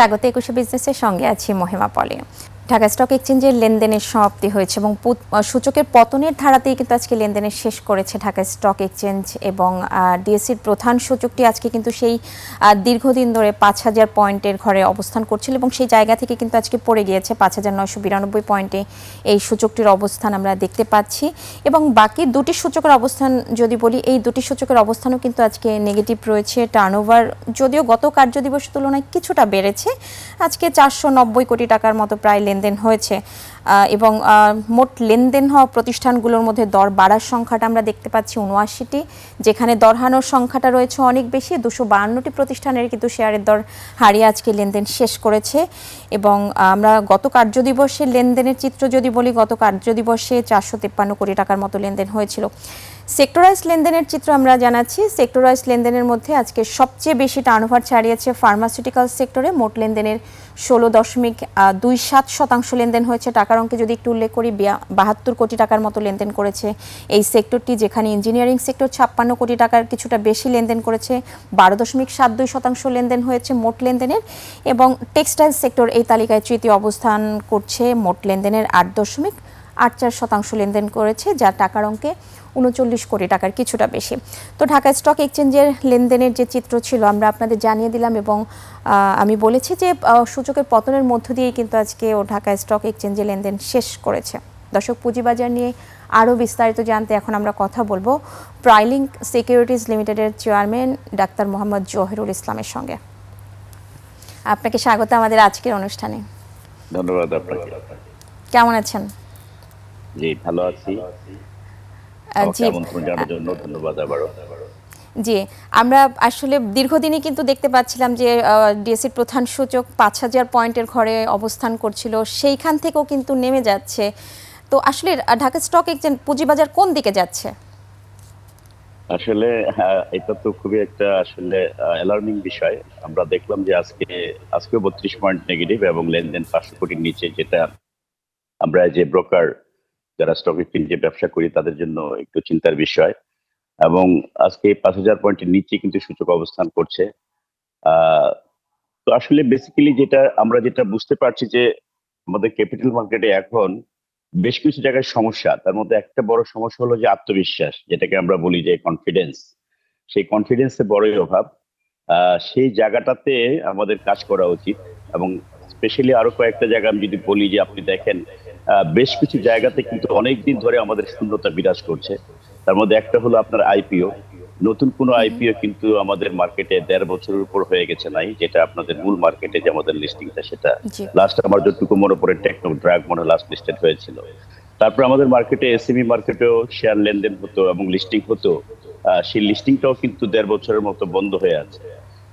স্বাগত একুশে বিজনেসের সঙ্গে আছি মহিমা পলে। ঢাকা স্টক এক্সচেঞ্জের লেনদেনের সমাপ্তি হয়েছে এবং সূচকের পতনের ধারাতেই কিন্তু আজকে লেনদেনের শেষ করেছে ঢাকা স্টক এক্সচেঞ্জ এবং ডিএসসির প্রধান সূচকটি আজকে কিন্তু সেই দীর্ঘদিন ধরে পাঁচ হাজার পয়েন্টের ঘরে অবস্থান করছিল এবং সেই জায়গা থেকে কিন্তু আজকে পড়ে গিয়েছে পাঁচ হাজার নয়শো বিরানব্বই পয়েন্টে এই সূচকটির অবস্থান আমরা দেখতে পাচ্ছি এবং বাকি দুটি সূচকের অবস্থান যদি বলি, এই দুটি সূচকের অবস্থানও কিন্তু আজকে নেগেটিভ রয়েছে, টার্নওভার যদিও গত কার্যদিবসের তুলনায় কিছুটা বেড়েছে। আজকে চারশো নব্বই কোটি টাকার মতো প্রায় লেনদেন হয়েছে। এবং মোট লেনদেন হওয়া প্রতিষ্ঠানগুলোর মধ্যে দর বাড়ার সংখ্যাটা আমরা দেখতে পাচ্ছি উনআশিটি, যেখানে দরহানোর সংখ্যাটা রয়েছে অনেক বেশি, দুশো বাহান্নটি প্রতিষ্ঠানের কিন্তু শেয়ারের দর হারিয়ে আজকে লেনদেন শেষ করেছে। এবং আমরা গত কার্যদিবসের লেনদেনের চিত্র যদি বলি, গত কার্যদিবসে চারশো তেপ্পান্ন কোটি টাকার মতো লেনদেন হয়েছিল। সেক্টরাইজ লেনদেনের চিত্র আমরা জানাচ্ছি। সেক্টরাইজ লেনদেনের মধ্যে আজকে সবচেয়ে বেশি টার্নওভার ছাড়িয়েছে ফার্মাসিউটিক্যাল সেক্টরে মোট লেনদেনের ষোলো দশমিক দুই সাত শতাংশ লেনদেন হয়েছে। টাকার অঙ্কে যদি একটু উল্লেখ করি বাহাত্তর কোটি টাকার মতো লেনদেন করেছে এই সেক্টরটি যেখানে ইঞ্জিনিয়ারিং সেক্টর ছাপ্পান্ন কোটি টাকার কিছুটা বেশি লেনদেন করেছে। বারো দশমিক সাত দুই শতাংশ লেনদেন হয়েছে মোট লেনদেনের। এবং টেক্সটাইল সেক্টর এই তালিকায় তৃতীয় অবস্থান করছে মোট লেনদেনের আট দশমিক আট চার শতাংশ লেনদেন করেছে যা টাকার অঙ্কে উনচল্লিশ কোটি টাকার কিছুটা বেশি। তো ঢাকা স্টক এক্সচেঞ্জের লেনদেনের যে চিত্র ছিল আমরা আপনাদের জানিয়ে দিলাম এবং আমি বলেছি যে সূচকের পতনের মধ্য দিয়েই কিন্তু আজকে ও ঢাকা স্টক এক্সচেঞ্জে লেনদেন শেষ করেছে। দর্শক পুঁজিবাজার নিয়ে আরও বিস্তারিত জানতে এখন আমরা কথা বলব প্রাইলিংক সিকিউরিটিজ লিমিটেডের চেয়ারম্যান ডাক্তার মোহাম্মদ জহিরুল ইসলামের সঙ্গে। আপনাকে স্বাগত আমাদের আজকের অনুষ্ঠানে। ধন্যবাদ আপনাকে। কেমন আছেন? জি ভালো আছি। জি জন্য ধন্যবাদ আবারও। জি আমরা আসলে দীর্ঘদিনই কিন্তু দেখতে পাচ্ছিলাম যে ডিএসসির প্রধান সূচক পাঁচ হাজার পয়েন্টের ঘরে অবস্থান করছিল সেইখান থেকেও কিন্তু নেমে যাচ্ছে। তো আসলে ঢাকা স্টক এক্সচেঞ্জ পুঁজিবাজার কোন দিকে যাচ্ছে? আসলে এটা তো খুবই একটা আসলে অ্যালার্মিং বিষয়। আমরা দেখলাম যে আজকে আজকে বত্রিশ পয়েন্ট নেগেটিভ এবং লেনদেন পাঁচশো কোটির নিচে যেটা আমরা যে ব্রোকার যারা স্টক এক্সচেঞ্জে ব্যবসা করি, তাদের জন্য একটু চিন্তার বিষয়। এবং আজকে পাঁচ হাজার পয়েন্টের নিচে কিন্তু সূচক অবস্থান করছে। তো আসলে বেসিক্যালি যেটা আমরা যেটা বুঝতে পারছি যে, আমাদের ক্যাপিটাল মার্কেটে এখন বেশ কিছু জায়গায় সমস্যা। তার মধ্যে একটা বড় সমস্যা হলো যে আত্মবিশ্বাস, যেটাকে আমরা বলি যে কনফিডেন্স সেই কনফিডেন্সের বড়ই অভাব। সেই জায়গাটাতে আমাদের কাজ করা উচিত এবং স্পেশালি আরও কয়েকটা জায়গা আমি যদি বলি যে আপনি দেখেন বেশ কিছু জায়গাতে কিন্তু অনেক দিন ধরে আমাদের শূন্যতা বিরাজ করছে। তার মধ্যে একটা হলো আপনার আইপিও নতুন কোনো আইপিও কিন্তু আমাদের মার্কেটে দেড় বছরের উপর হয়ে গেছে নাই যেটা আপনাদের মূল মার্কেটে যে আমাদের লিস্টিংটা সেটা। লাস্ট আমার যতটুকু মনে পড়ে টেকনো ড্রাগ মনে লাস্ট লিস্টেড হয়েছিল। তারপর আমাদের মার্কেটে এসএমই মার্কেটেও শেয়ার লেনদেন হতো এবং লিস্টিং হতো। সেই লিস্টিংটাও কিন্তু দেড় বছরের মতো বন্ধ হয়ে আছে।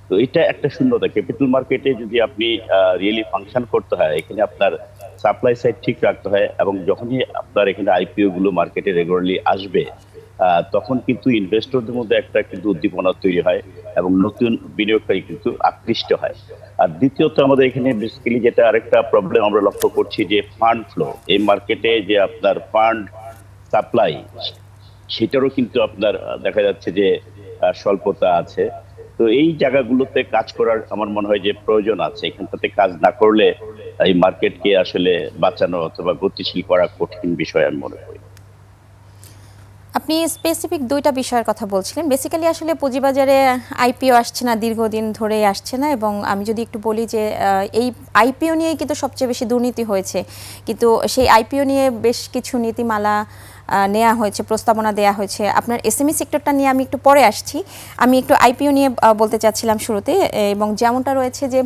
তো এটা একটা শূন্যতা ক্যাপিটাল মার্কেটে যদি আপনি রিয়েলি ফাংশন করতে হয়, এখানে আপনার সাপ্লাই সাইড ঠিক রাখতে হয় এবং যখনই আপনার এখানে আইপিও গুলো মার্কেটে রেগুলারলি আসবে তখন কিন্তু ইনভেস্টরদের মধ্যে একটা কিন্তু উদ্দীপনা তৈরি হয় এবং নতুন বিনিয়োগকারী কিন্তু আকৃষ্ট হয়। আর দ্বিতীয়ত আমাদের এখানে বেসিক্যালি যেটা আরেকটা প্রবলেম আমরা লক্ষ্য করছি যে ফান্ড ফ্লো এই মার্কেটে যে আপনার ফান্ড সাপ্লাই সেটারও কিন্তু আপনার দেখা যাচ্ছে যে স্বল্পতা আছে। তো এই জায়গাগুলোতে কাজ করার আমার মনে হয় যে প্রয়োজন আছে। এখানটাতে কাজ না করলে এই মার্কেটকে আসলে বাঁচানো অথবা গতিশীল করা কঠিন বিষয় আমি মনে করি। আপনি স্পেসিফিক দুইটা বিষয়ের কথা বলছিলেন। বেসিক্যালি আসলে পুঁজিবাজারে আইপিও আসছে না, দীর্ঘদিন ধরেই আসছে না এবং আমি যদি একটু বলি যে এই আইপিও নিয়েই কিন্তু সবচেয়ে বেশি দুর্নীতি হয়েছে। কিন্তু সেই আইপিও নিয়ে বেশ কিছু নীতিমালা নেওয়া হয়েছে, প্রস্তাবনা দেওয়া হয়েছে। আপনার এসএমই সেক্টরটা নিয়ে আমি একটু পরে আসছি। আমি একটু আইপিও নিয়ে বলতে চাচ্ছিলাম শুরুতে এবং যেমনটা রয়েছে যে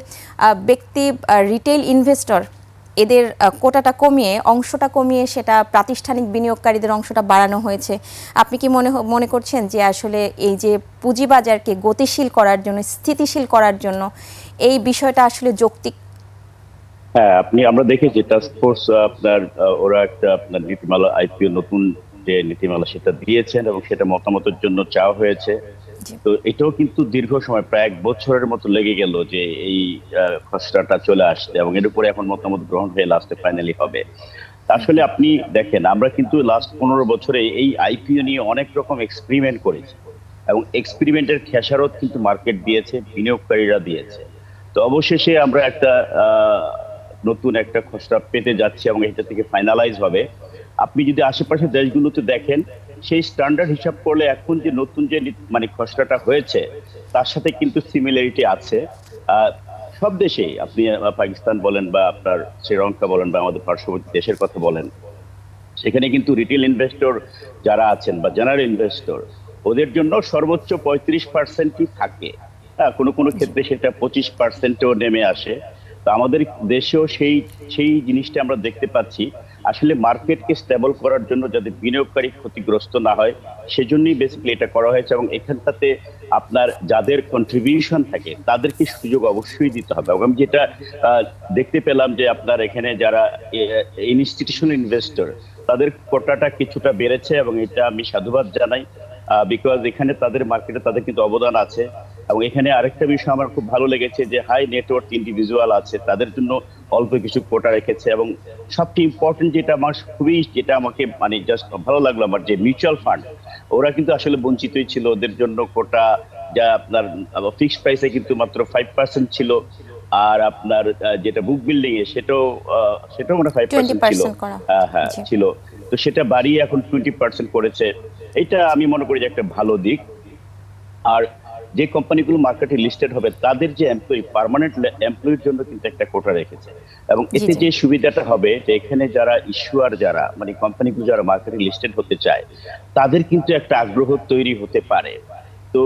ব্যক্তি রিটেল ইনভেস্টর এদের কোটাটা কমিয়ে, অংশটা কমিয়ে সেটা প্রাতিষ্ঠানিক বিনিয়োগকারীদের অংশটা বাড়ানো হয়েছে আপনি কি মনে মনে করছেন যে আসলে এই যে পুঁজিবাজারকে গতিশীল করার জন্য, স্থিতিশীল করার জন্য এই বিষয়টা আসলে যৌক্তিক হ্যাঁ আপনি, আমরা দেখেছি টাস্ক ফোর্স আপনার ওরা একটা আপনার নীতিমালা আইপিও নতুন যে নীতিমালা সেটা দিয়েছেন এবং সেটা মতামতের জন্য চাওয়া হয়েছে। তো এটাও কিন্তু দীর্ঘ সময়, প্রায় এক বছরের মতো লেগে গেল যে এই খসড়াটা চলে আসতে এবং এর উপরে এখন মতামত গ্রহণ হয়ে লাস্টে ফাইনালি হবে। আসলে আপনি দেখেন, আমরা কিন্তু লাস্ট পনেরো বছরে এই আইপিও নিয়ে অনেক রকম এক্সপেরিমেন্ট করেছি এবং এক্সপেরিমেন্টের খেসারত কিন্তু মার্কেট দিয়েছে, বিনিয়োগকারীরা দিয়েছে। তো অবশেষে আমরা একটা নতুন একটা খসড়া পেতে যাচ্ছি এবং এটা থেকে ফাইনালাইজ হবে। আপনি যদি আশেপাশের দেশগুলোতে দেখেন সেই স্ট্যান্ডার্ড হিসাব করলে এখন যে নতুন যে মানে খসড়াটা হয়েছে, তার সাথে কিন্তু সিমিলারিটি আছে। সব দেশেই, আপনি পাকিস্তান বলেন বা আপনার শ্রীলঙ্কা বলেন বা আমাদের পার্শ্ববর্তী দেশের কথা বলেন, সেখানে কিন্তু রিটেল ইনভেস্টর যারা আছেন বা জেনারেল ইনভেস্টর ওদের জন্য সর্বোচ্চ পঁয়ত্রিশ পার্সেন্টই থাকে। হ্যাঁ কোনো কোনো ক্ষেত্রে সেটা পঁচিশ পার্সেন্টেও নেমে আসে। তো আমাদের দেশেও সেই সেই জিনিসটা আমরা দেখতে পাচ্ছি। আসলে মার্কেটকে স্টেবল করার জন্য যাতে বিনিয়োগকারী ক্ষতিগ্রস্ত না হয়, সেজন্যই বেসিক্যালি এটা করা হয়েছে এবং এখানটাতে আপনার যাদের কন্ট্রিবিউশন থাকে, তাদেরকে সুযোগ অবশ্যই দিতে হবে। এবং যেটা দেখতে পেলাম যে আপনার এখানে যারা ইনস্টিটিউশনাল ইনভেস্টর তাদের কোটাটা কিছুটা বেড়েছে এবং এটা আমি সাধুবাদ জানাই বিকজ এখানে তাদের মার্কেটে তাদের কিন্তু অবদান আছে। এবং এখানে আরেকটা বিষয় আমার খুব ভালো লেগেছে যে হাই নেটওয়ার্ক ইন্ডিভিজুয়াল আছে তাদের জন্য অল্প কিছু কোটা রেখেছে এবং সবচেয়ে ইম্পর্টেন্ট যেটা আমার খুবই যেটা আমাকে মানে জাস্ট ভালো লাগল আমার যে মিউচুয়াল ফান্ড ওরা কিন্তু আসলে বঞ্চিতই ছিল ওদের জন্য কোটা যা আপনার ফিক্সড প্রাইসে কিন্তু মাত্র ফাইভ পার্সেন্ট ছিল আর আপনার যেটা বুক বিল্ডিং এ সেটাও সেটাও মানে ফাইভ পার্সেন্ট ছিল। হ্যাঁ হ্যাঁ ছিল। তো সেটা বাড়িয়ে এখন টোয়েন্টি পার্সেন্ট করেছে। এটা আমি মনে করি যে একটা ভালো দিক। আর যে কোম্পানিগুলো মার্কেটে লিস্টেড হবে তাদের যে এমপ্লয়ি পার্মানেন্ট এমপ্লয়ির জন্য কিন্তু একটা কোটা রেখেছে। এবং এতে যে সুবিধাটা হবে যে এখানে যারা ইস্যুয়ার যারা মানে কোম্পানিগুলো যারা মার্কেটে লিস্টেড হতে চায় তাদের কিন্তু একটা আগ্রহ তৈরি হতে পারে। তো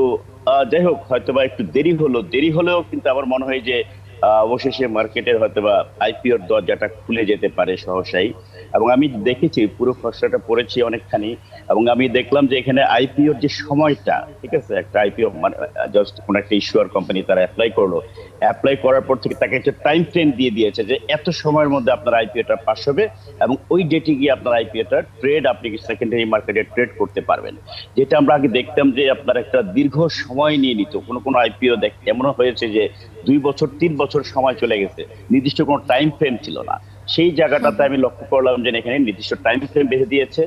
যাই হোক হয়তো বা একটু দেরি হলো। দেরি হলেও কিন্তু আমার মনে হয় যে অবশেষে মার্কেটের হয়তোবা আইপিওর দরজাটা খুলে যেতে পারে সহসাই। এবং আমি দেখেছি, পুরো খসড়াটা পড়েছি অনেকখানি, এবং আমি দেখলাম যে এখানে আইপিওর যে সময়টা, ঠিক আছে? একটা আইপিও মানে জাস্ট কোন একটা ইস্যুয়ার কোম্পানি তারা অ্যাপ্লাই করল। অ্যাপ্লাই করার পর থেকে তাকে একটা টাইম ফ্রেম দিয়ে দিয়েছে যে এত সময়ের মধ্যে আপনার আইপিওটা পাস হবে, এবং ওই ডেটে গিয়ে আপনার আইপিওটা ট্রেড আপনি সেকেন্ডারি মার্কেটে ট্রেড করতে পারবেন। যেটা আমরা আগে দেখতাম যে আপনার একটা দীর্ঘ সময় নিয়ে নিত। কোনো কোনো আইপিও দেখ, এমনও হয়েছে যে দুই বছর, তিন বছর সময় চলে গেছে। নির্দিষ্ট কোনো টাইম ফ্রেম ছিল না। সেই জায়গাটাতে আমি লক্ষ্য করলাম যে এখানে নির্দিষ্ট টাইম ফ্রেম বেঁধে দিয়েছে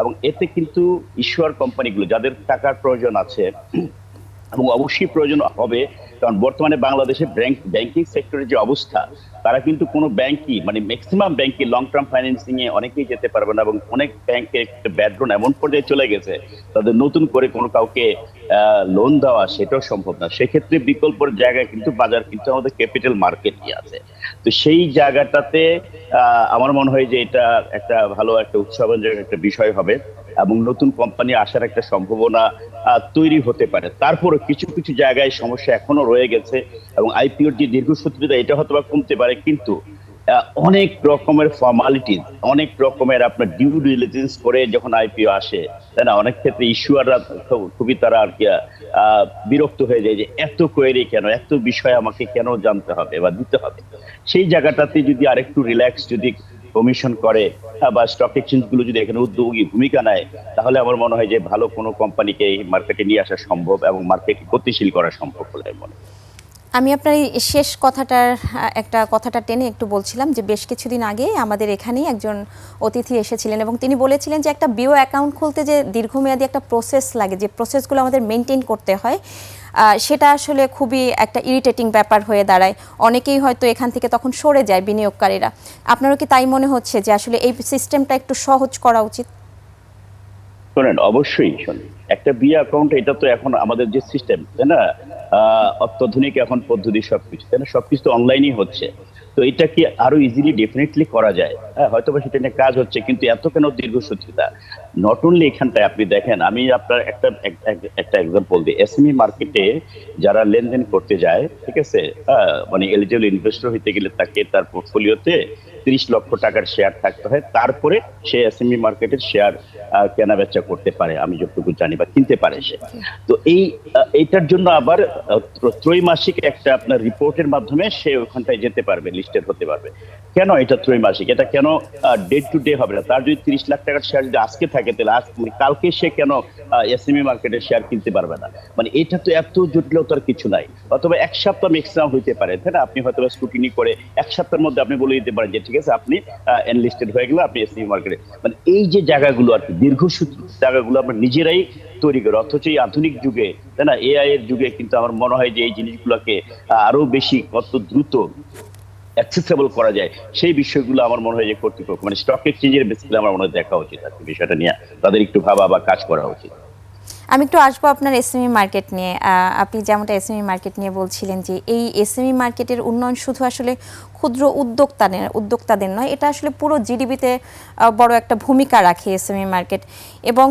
এবং এতে কিন্তু ইস্যুয়ার কোম্পানিগুলো যাদের টাকার প্রয়োজন আছে, এবং অবশ্যই প্রয়োজন হবে, কারণ বর্তমানে বাংলাদেশে ব্যাংক ব্যাংকিং সেক্টরের যে অবস্থা, তারা কিন্তু কোনো ব্যাংকই মানে ম্যাক্সিমাম ব্যাংকই লং টার্ম ফাইন্যান্সিং এ অনেকেই যেতে পারবে না এবং অনেক ব্যাংকের ব্যাডরুন এমন পর্যায়ে চলে গেছে, তাদের নতুন করে কোনো কাউকে লোন দেওয়া সেটাও সম্ভব না। সেক্ষেত্রে বিকল্পের জায়গায় কিন্তু বাজার, কিন্তু আমাদের ক্যাপিটাল মার্কেটই আছে। তো সেই জায়গাটাতে আমার মনে হয় যে এটা একটা ভালো একটা উৎসবঞ্জক একটা বিষয় হবে এবং নতুন কোম্পানি আসার একটা সম্ভাবনা তৈরি হতে পারে। তারপরে কিছু কিছু জায়গায় সমস্যা এখনও রয়ে গেছে এবং আইপিওর যে দীর্ঘসূত্রিতা, এটা হয়তো বা কমতে পারে, কিন্তু অনেক রকমের ফর্মালিটিস অনেক রকমের আপনার ডিউ ডিলিজেন্স করে যখন আইপিও আসে, তাই না? অনেক ক্ষেত্রে ইস্যুয়াররা খুবই তারা আর কি বিরক্ত হয়ে যায় যে এত কোয়েরি কেন? এত বিষয় আমাকে কেন জানতে হবে বা দিতে হবে? সেই জায়গাটাতে যদি আরেকটু রিল্যাক্স যদি কমিশন করে বা স্টক এক্সচেঞ্জগুলো যদি এখানে উদ্যোগী ভূমিকা নেয়, তাহলে আমার মনে হয় যে ভালো কোনো কোম্পানিকে এই মার্কেটে নিয়ে আসা সম্ভব এবং মার্কেট গতিশীল করা সম্ভব বলে মনে করি। আমি আপনার এই শেষ কথাটার একটা কথাটা টেনে একটু বলছিলাম যে বেশ কিছুদিন আগে আমাদের এখানেই একজন অতিথি এসেছিলেন এবং তিনি বলেছিলেন যে একটা বিও অ্যাকাউন্ট খুলতে যে দীর্ঘমেয়াদী একটা প্রসেস লাগে, যে প্রসেসগুলো আমাদের মেনটেন করতে হয় সেটা আসলে খুবই একটা ইরিটেটিং ব্যাপার হয়ে দাঁড়ায়। অনেকেই হয়তো এখান থেকে তখন সরে যায় বিনিয়োগকারীরা। আপনারও কি তাই মনে হচ্ছে যে আসলে এই সিস্টেমটা একটু সহজ করা উচিত? শোনেন, অবশ্যই শোনেন। একটা বিয়ে অ্যাকাউন্ট, এটা তো এখন আমাদের যে সিস্টেম তাই না? অত্যাধুনিক এখন পদ্ধতি সবকিছু। তাই না? সবকিছু তো অনলাইনই হচ্ছে। তো এটা কি আরও ইজিলি ডেফিনেটলি করা যায়? হয়তো বা সেটা নিয়ে কাজ হচ্ছে, কিন্তু এত কেন দীর্ঘসূত্রিতা নট অনলি এখানটায় আপনি দেখেন, আমি আপনার একটা, এক- এক- একটা এক্সাম্পল দিই। এসএমই মার্কেটে যারা লেনদেন করতে যায়, ঠিক আছে? মানে এলিজিবল ইনভেস্টর হইতে গেলে তাকে তার পোর্টফোলিওতে তিরিশ লক্ষ টাকার শেয়ার থাকতে হয়। তারপরে সে এসএমই মার্কেটের শেয়ার কেনা বেচা করতে পারে, আমি যতটুকু জানি, বা কিনতে পারে সে। তো এই এইটার জন্য আবার ত্রৈমাসিক একটা আপনার রিপোর্টের মাধ্যমে সে ওখানটায় যেতে পারবে লিস্টেড হতে পারবে। কেন এটা ত্রৈমাসিক? এটা কেন ডে টু ডে হবে না? তার যদি তিরিশ লাখ টাকার শেয়ার যদি আজকে থাকে, তাহলে আজ মানে কালকে সে কেন এসএমই মার্কেটের শেয়ার কিনতে পারবে না? মানে এটা তো এত জটিলতার কিছু নাই। অথবা এক সপ্তাহ ম্যাক্সিমাম হইতে পারে, তাই না? আপনি হয়তো স্কুটিনি করে এক সপ্তাহের মধ্যে আপনি বলে দিতে পারেন যে, ঠিক আছে, আপনি এনলিস্টেড হয়ে গেলে আপনি এসএমই মার্কেটে মানে এই যে জায়গাগুলো আর কি দীর্ঘসূত্র জায়গাগুলো আমরা নিজেরাই তৈরি করি। অথচ এই আধুনিক যুগে, তাই না? এআই এর যুগে কিন্তু আমার মনে হয় যে এই জিনিসগুলোকে আরও বেশি কত দ্রুত অ্যাক্সেসেবল করা যায় সেই বিষয়গুলো আমার মনে হয় যে কর্তৃপক্ষ মানে স্টক এক্সচেঞ্জের বেসিক্যালি আমার মনে হয় দেখা উচিত আর বিষয়টা নিয়ে তাদের একটু ভাবা বা কাজ করা উচিত। আমি একটু আসব আপনার এসএমই মার্কেট নিয়ে। আহ, আপনি যেমনটা এসএমই মার্কেট নিয়ে বলছিলেন যে এই এসএমই মার্কেটের উন্নয়ন শুধু আসলে ক্ষুদ্র উদ্যোক্তাদের উদ্যোক্তাদের নয় এটা আসলে পুরো জিডিপিতে বড় একটা ভূমিকা রাখে এসএমই মার্কেট এবং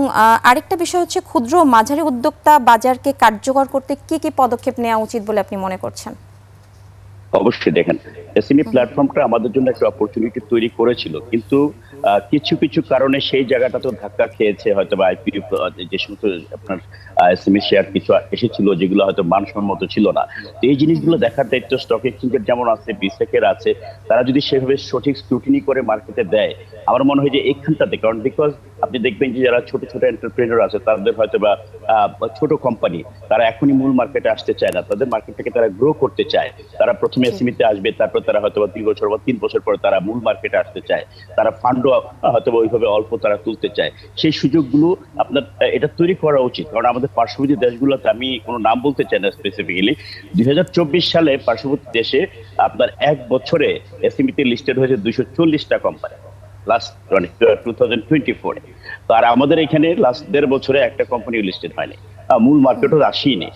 আরেকটা বিষয় হচ্ছে ক্ষুদ্র মাঝারি উদ্যোক্তা বাজারকে কার্যকর করতে কি কি পদক্ষেপ নেওয়া উচিত বলে আপনি মনে করছেন? অবশ্যই দেখেন। এসএমই প্ল্যাটফর্মটা আমাদের জন্য একটা অপরচুনিটি তৈরি করেছিল। কিন্তু কিছু কিছু কারণে সেই জায়গাটা তো ধাক্কা খেয়েছে হয়তো বা আইপিও যে সমস্ত আপনার এসএমই শেয়ার কিছু এসেছিল যেগুলো হয়তো মানসম্মত ছিল না। তো এই জিনিসগুলো দেখার দায়িত্ব স্টক এক্সচেঞ্জের যেমন আছে বিসেকের আছে তারা যদি সেভাবে সঠিক স্ক্রুটিনি করে মার্কেটে দেয় আমার মনে হয় যে এইখানটাতে কারণ বিকজ আপনি দেখবেন যে যারা ছোট ছোট এন্টারপ্রেনার আছে তাদের হয়তো বা ছোট কোম্পানি তারা এখনই মূল মার্কেটে আসতে চায় না। তাদের মার্কেটটাকে তারা গ্রো করতে চায়। তারা প্রথমে এসএমইতে আসবে তারপর তারা হয়তো বা দুই বছর বা তিন বছর পরে তারা মূল মার্কেটে আসতে চায়। তারা ফান্ডও হয়তো ওইভাবে অল্প তারা তুলতে চায়। সেই সুযোগগুলো আপনার এটা তৈরি করা উচিত। কারণ আমাদের পার্শ্ববর্তী দেশগুলোতে আমি কোনো নাম বলতে চাই না স্পেসিফিক্যালি দুই হাজার চব্বিশ সালে পার্শ্ববর্তী দেশে আপনার এক বছরে এসএমইতে লিস্টেড হয়েছে দুইশো চল্লিশটা company last two thousand twenty তো আর আমাদের এখানে লাস্ট দেড় বছরে একটা কোম্পানি লিস্টেড হয়নি। মূল মার্কেটও আসেনি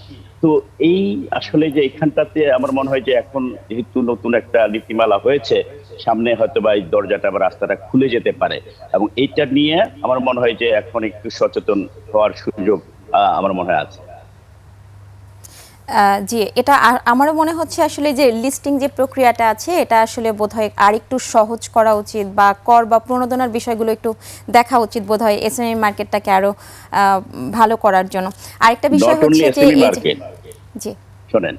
তো এই আসলে যে এখানটাতে আমার মনে হয় যে এখন যেহেতু নতুন একটা নীতিমালা হয়েছে, সামনে হয়তো বা এই দরজাটা বা রাস্তাটা খুলে যেতে পারে। এবং এইটা নিয়ে আমার মনে হয় যে এখন একটু সচেতন হওয়ার সুযোগ আমার মনে হয় আছে। জি এটা আমারও মনে হচ্ছে আসলে যে লিস্টিং যে প্রক্রিয়াটা আছে এটা আসলে বোধহয় আর একটু সহজ করা উচিত বা কর বা প্রণোদনার বিষয়গুলো একটু দেখা উচিত বোধহয় এসএমই মার্কেটটাকে আরও আহ, ভালো করার জন্য। আরেকটা বিষয় হচ্ছে যে মার্কেট জি। শোনেন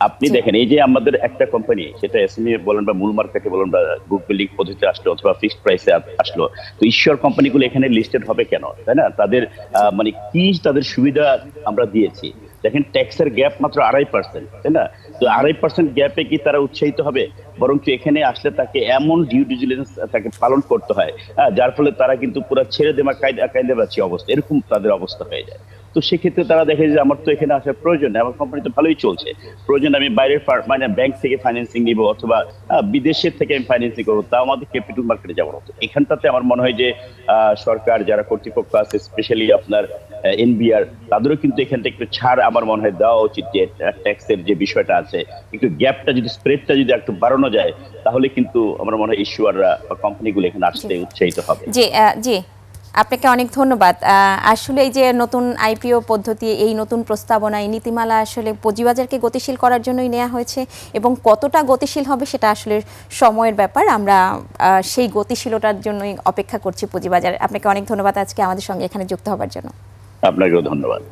আপনি দেখেন এই যে আমাদের একটা কোম্পানি সেটা এসএমই বলেন বা মূল মার্কেটে বলেন বা বুক বিল্ডিং পদ্ধতিতে আসলো অথবা ফিক্সড প্রাইসে আসলো তো ঈশ্বর কোম্পানিগুলো এখানে লিস্টেড হবে কেন? তাই না? তাদের মানে কি তাদের সুবিধা আমরা দিয়েছি? দেখেন ট্যাক্সের গ্যাপ মাত্র আড়াই পার্সেন্ট তাই না? তো আড়াই পার্সেন্ট গ্যাপে কি তারা উৎসাহিত হবে? বরঞ্চ এখানে আসলে তাকে এমন ডিউ ডিলিজেন্স তাকে পালন করতে হয় যার ফলে তারা কিন্তু পুরো ছেড়ে দেওয়া কায়দা কায়দা পাচ্ছি অবস্থা, এরকম তাদের অবস্থা হয়ে যায়। তো সেক্ষেত্রে তারা দেখে যে আমার তো এখানে আসার প্রয়োজন আমার কোম্পানি তো ভালোই চলছে। প্রয়োজন আমি বাইরের মানে ব্যাংক থেকে ফাইন্যান্সিং নিব অথবা বিদেশের থেকে আমি ফাইন্যান্সিং করব, তাও আমাদের ক্যাপিটাল মার্কেটে যাব না। এখানটাতে আমার মনে হয় যে সরকার যারা কর্তৃপক্ষ আছে স্পেশালি আপনার এনবিআর, তাদেরও কিন্তু এখান থেকে একটু ছাড় আমার মনে হয় দেওয়া উচিত যে ট্যাক্সের যে বিষয়টা আছে, একটু গ্যাপটা যদি স্প্রেডটা যদি একটু বাড়ানো যায় তাহলে কিন্তু আমার মনে হয় ইস্যুয়াররা বা কোম্পানিগুলো এখানে আসতে উৎসাহিত হবে। জি জি। আপনাকে অনেক ধন্যবাদ। আসলে এই যে নতুন আইপিও পদ্ধতি এই নতুন প্রস্তাবনা এই নীতিমালা আসলে পুঁজিবাজারকে গতিশীল করার জন্যই নেওয়া হয়েছে এবং কতটা গতিশীল হবে সেটা আসলে সময়ের ব্যাপার। আমরা সেই গতিশীলতার জন্যই অপেক্ষা করছি পুঁজিবাজার। আপনাকে অনেক ধন্যবাদ আজকে আমাদের সঙ্গে এখানে যুক্ত হবার জন্য। আপনাকেও ধন্যবাদ।